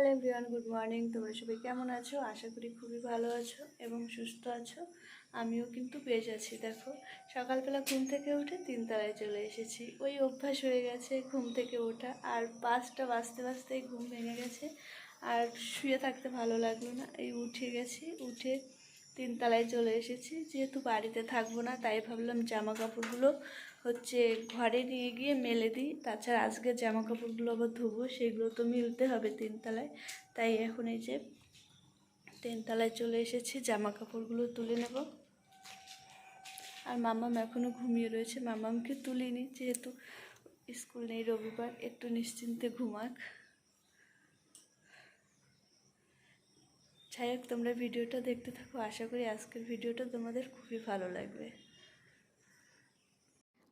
Hello everyone, good morning. তোমরা সবাই কেমন আছো? আশা করি খুবই ভালো আছো এবং সুস্থ আছো। আমিও কিন্তু বেশ আছি। দেখো, সকালবেলা ঘুম থেকে উঠে তিনতলায় চলে এসেছি। ওই অভ্যাস হয়ে গেছে ঘুম থেকে ওঠা। আর পাঁচটা বাজতে বাজতেই ঘুম ভেঙে গেছে। আর শুয়ে থাকতে ভালো লাগল না। এই উঠে গেছি, উঠে তিনতলায় চলে এসেছি। যেহেতু বাড়িতে থাকব না, তাই ভাবলাম জামা কাপড়গুলো হচ্ছে ঘরে নিয়ে গিয়ে মেলে দিই। তাছাড়া আজকে জামা কাপড়গুলো আবার ধুবো, সেগুলো তো মিলতে হবে তিনতলায়। তাই এখন এই যে তিনতলায় চলে এসেছি জামা কাপড়গুলো তুলে নেব। আর মামাম এখনও ঘুমিয়ে রয়েছে, মামামকে তুলিনি, যেহেতু স্কুল নেই রবিবার, একটু নিশ্চিন্তে ঘুমাক। যাই হোক তোমরা ভিডিওটা দেখতে থাকো। আশা করি আজকের ভিডিওটা তোমাদের খুবই ভালো লাগবে।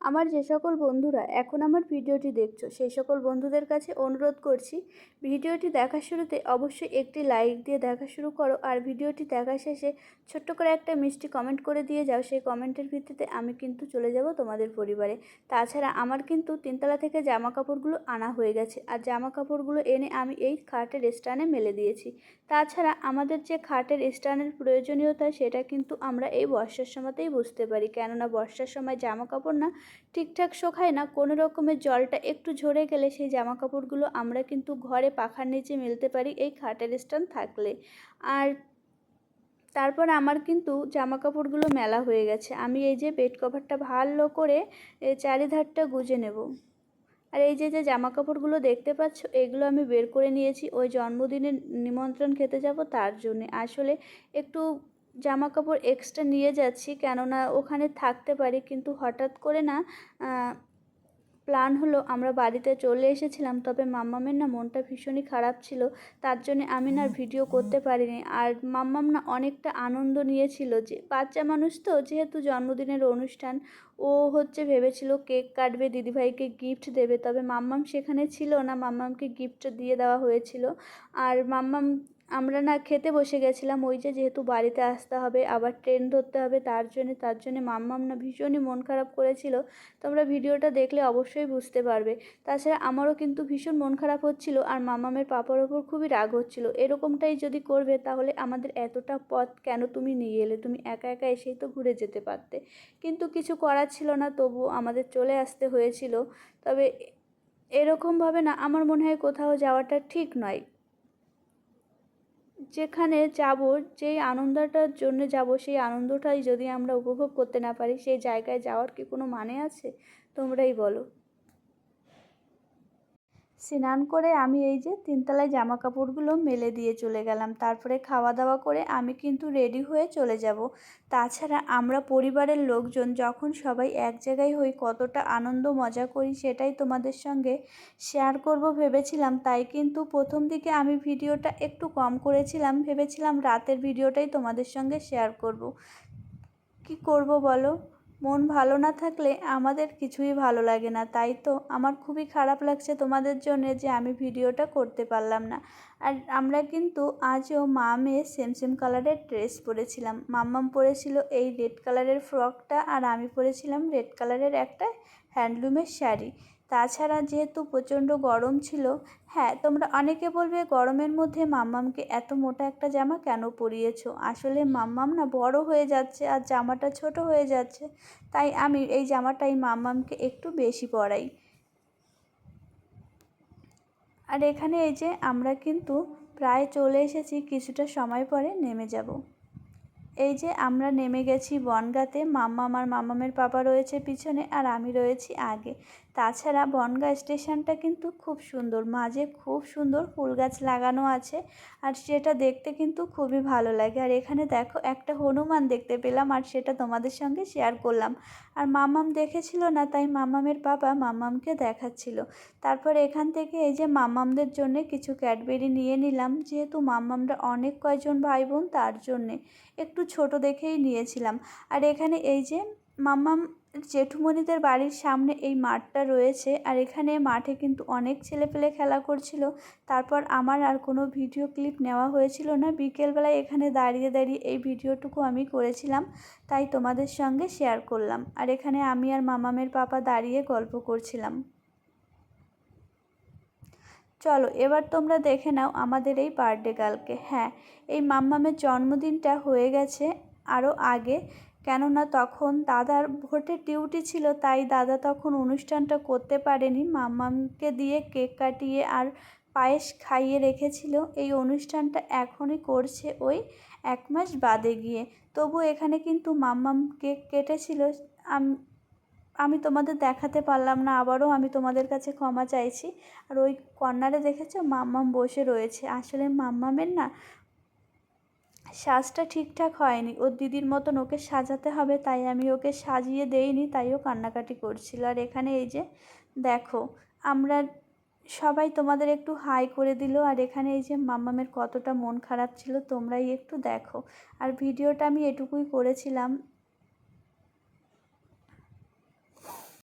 আমার যে সকল বন্ধুরা এখন আমার ভিডিওটি দেখছ, সেই সকল বন্ধুদের কাছে অনুরোধ করছি, ভিডিওটি দেখার শুরুতে অবশ্যই একটি লাইক দিয়ে দেখা শুরু করো আর ভিডিওটি দেখা শেষে ছোট্ট করে একটা মিষ্টি কমেন্ট করে দিয়ে যাও। সেই কমেন্টের ভিত্তিতে আমি কিন্তু চলে যাব তোমাদের পরিবারে। তাছাড়া আমার কিন্তু তিনতলা থেকে জামা কাপড়গুলো আনা হয়ে গেছে আর জামা কাপড়গুলো এনে আমি এই খাটের স্ট্যান্ডে মেলে দিয়েছি। তাছাড়া আমাদের যে খাটের স্ট্যান্ডের প্রয়োজনীয়তা সেটা কিন্তু আমরা এই বর্ষার সময়তেই বুঝতে পারি। কেননা বর্ষার সময় জামা কাপড় না ঠিকঠাক শোকায় না, কোনো রকমের জলটা একটু ঝরে গেলে সেই জামা কাপড়গুলো আমরা কিন্তু ঘরে পাখার নিচে মেলতে পারি, এই খাটের স্ট্যান্ড থাকলে। আর তারপর আমার কিন্তু জামা কাপড়গুলো মেলা হয়ে গেছে। আমি এই যে বেড কভারটা ভালো করে চারিধারটা গুজে নেব। আর এই যে যে জামা কাপড়গুলো দেখতে পাচ্ছ, এগুলো আমি বের করে নিয়েছি। ওই জন্মদিনের নিমন্ত্রণ খেতে যাব তার জন্যে। আসলে একটু জামা কাপড় এক্সট্রা নিয়ে যাচ্ছি কেননা ওখানে থাকতে পারি। কিন্তু হঠাৎ করে না প্ল্যান হলো আমরা বাড়িতে চলে এসেছিলাম, তবে মাম্মামের না মনটা ভীষণই খারাপ ছিল। তার জন্য আমি না ভিডিও করতে পারিনি। আর মাম্মাম না অনেকটা আনন্দ নিয়েছিল যে, বাচ্চা মানুষ তো, যেহেতু জন্মদিনের অনুষ্ঠান, ও হচ্ছে ভেবেছিল কেক কাটবে, দিদিভাইকে গিফট দেবে। তবে মাম্মাম সেখানে ছিল না, মাম্মামকে গিফট দিয়ে দেওয়া হয়েছিল। আর মাম্মাম আমরা না খেতে বসে গেছিলাম, ওই যে যেহেতু বাড়িতে আসতে হবে, আবার ট্রেন ধরতে হবে, তার জন্যে তার জন্যে মাম্মাম না ভীষণই মন খারাপ করেছিল। তোমরা ভিডিওটা দেখলে অবশ্যই বুঝতে পারবে। তাছাড়া আমারও কিন্তু ভীষণ মন খারাপ হচ্ছিল আর মামামের পাপার ওপর খুবই রাগ হচ্ছিল। এরকমটাই যদি করবে তাহলে আমাদের এতটা পথ কেন তুমি নিয়ে এলে? তুমি একা একা এসেই তো ঘুরে যেতে পারতে। কিন্তু কিছু করার ছিল না তবু আমাদের চলে আসতে হয়েছিল। তবে এরকমভাবে না, আমার মনে হয় কোথাও যাওয়াটা ঠিক নয়। যেখানে যাব, যেই আনন্দটার জন্য যাব, সেই আনন্দটাই যদি আমরা উপভোগ করতে না পারি, সেই জায়গায় যাওয়ার কি কোনো মানে আছে? তোমরাই বলো। স্নান করে আমি এই যে তিনতলায় জামা কাপড়গুলো মেলে দিয়ে চলে গেলাম। তারপরে খাওয়া দাওয়া করে আমি কিন্তু রেডি হয়ে চলে যাব। তাছাড়া আমরা পরিবারের লোকজন যখন সবাই এক জায়গায় হই কতটা আনন্দ মজা করি সেটাই তোমাদের সঙ্গে শেয়ার করব ভেবেছিলাম। তাই কিন্তু প্রথম দিকে আমি ভিডিওটা একটু কম করেছিলাম। ভেবেছিলাম রাতের ভিডিওটাই তোমাদের সঙ্গে শেয়ার করব। কি করব বলো? মন ভালো না থাকলে আমাদের কিছুই ভালো লাগে না, তাই তো? আমার খুবই খারাপ লাগছে তোমাদের জন্য যে আমি ভিডিওটা করতে পারলাম না। আর আমরা কিন্তু আজও মা মেয়ে সেম সেম কালারের ড্রেস পরেছিলাম। মাম্মাম পরেছিল এই রেড কালারের ফ্রকটা আর আমি পরেছিলাম রেড কালারের একটা হ্যান্ডলুমের শাড়ি। তাছাড়া যেহেতু প্রচণ্ড গরম ছিল হ্যাঁ তোমরা অনেকে বলবে গরমের মধ্যে মাম্মামকে এত মোটা একটা জামা কেন পরিয়েছ? আসলে মাম্মাম না বড় হয়ে যাচ্ছে আর জামাটা ছোট হয়ে যাচ্ছে, তাই আমি এই জামাটাই মাম্মামকে একটু বেশি পরাই। আর এখানে এই যে আমরা কিন্তু প্রায় চলে এসেছি, কিছুটা সময় পরে নেমে যাব। এই যে আমরা নেমে গেছি বনগাঁতে, মাম্মা আর মাম্মামের পাপা রয়েছে পিছনে আর আমি রয়েছি আগে। তাছাড়া বনগাঁ স্টেশনটা কিন্তু খুব সুন্দর, মাঝে খুব সুন্দর ফুল গাছ লাগানো আছে আর সেটা দেখতে কিন্তু খুবই ভালো লাগে। আর এখানে দেখো একটা হনুমান দেখতে পেলাম আর সেটা তোমাদের সঙ্গে শেয়ার করলাম। আর মাম্মাম দেখেছিল না, তাই মাম্মামের বাবা মাম্মামকে দেখাচ্ছিল। তারপর এখান থেকে এই যে মাম্মামদের জন্য কিছু ক্যাডবেরি নিয়ে নিলাম, যেহেতু মাম্মামরা অনেক কয়জন ভাই বোন তার জন্যে। একটু ছোট দেখেই নিয়েছিলাম। আর এখানে এই যে মাম্মাম জেঠুমণিদের বাড়ির সামনে এই মাঠটা রয়েছে, আর এখানে মাঠে কিন্তু অনেক ছেলেপেলে খেলা করছিল। তারপর আমার আর কোনো ভিডিও ক্লিপ নেওয়া হয়েছিল না। বিকেলবেলায় এখানে দাঁড়িয়ে দাঁড়িয়ে এই ভিডিওটুকু আমি করেছিলাম, তাই তোমাদের সঙ্গে শেয়ার করলাম। আর এখানে আমি আর মামামের পাপা দাঁড়িয়ে গল্প করছিলাম। চলো, এবার তোমরা দেখে নাও আমাদের এই বার্থডে গার্লকে হ্যাঁ এই মাম্মামের জন্মদিনটা হয়ে গেছে আরও আগে, কেননা তখন দাদার ভোটের ডিউটি ছিল, তাই দাদা তখন অনুষ্ঠানটা করতে পারেনি। মাম্মামকে দিয়ে কেক কাটিয়ে আর পায়েস খাইয়ে রেখেছিল। এই অনুষ্ঠানটা এখনই করছে ওই এক মাস বাদে গিয়ে। তবু এখানে কিন্তু মাম্মাম কেক কেটেছিল। আম- তোমাদের দেখাতে পারলাম না, আবারও আমি তোমাদের কাছে ক্ষমা চাইছি। আর ওই কর্নারে দেখেছ? মাম্মাম বসে রয়েছে। আসলে মাম্মামের না সাজটা ঠিকঠাক হয়নি। ওর দিদির মতন ওকে সাজাতে হবে, তাই আমি ওকে সাজিয়ে দেইনি, তাই ও কান্নাকাটি করছিল। আর এখানে এই যে দেখো, আমরা সবাই তোমাদের একটু হাই করে দিল, আর এখানে এই যে মাম্মামের কতটা মন খারাপ ছিল, তোমরাই একটু দেখো। আর ভিডিওটা আমি এটুকুই করেছিলাম।